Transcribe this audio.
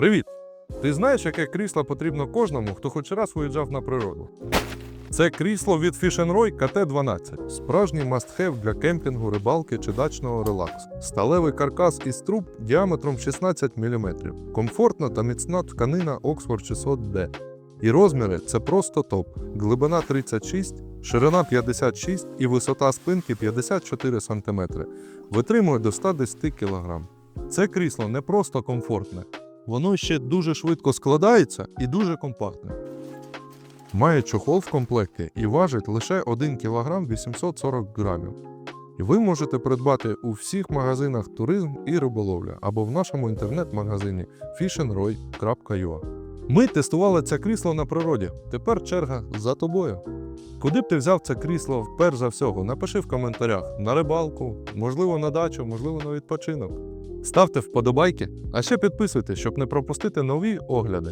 Привіт! Ти знаєш, яке крісло потрібно кожному, хто хоч раз виїжджав на природу? Це крісло від Fish Roy KT12. Справжній must-have для кемпінгу, рибалки чи дачного релаксу. Сталевий каркас із труб діаметром 16 мм. Комфортна та міцна тканина Oxford 600D. І розміри це просто топ. Глибина 36, ширина 56 і висота спинки 54 см. Витримує до 110 кг. Це крісло не просто комфортне, воно ще дуже швидко складається і дуже компактне. Має чохол в комплекті і важить лише 1 кг 840 грамів. І ви можете придбати у всіх магазинах туризм і риболовля або в нашому інтернет-магазині fishandroy.ua. Ми тестували це крісло на природі. Тепер черга за тобою. Куди б ти взяв це крісло перш за всього? Напиши в коментарях на рибалку, можливо, на дачу, можливо, на відпочинок. Ставте вподобайки, а ще підписуйтесь, щоб не пропустити нові огляди.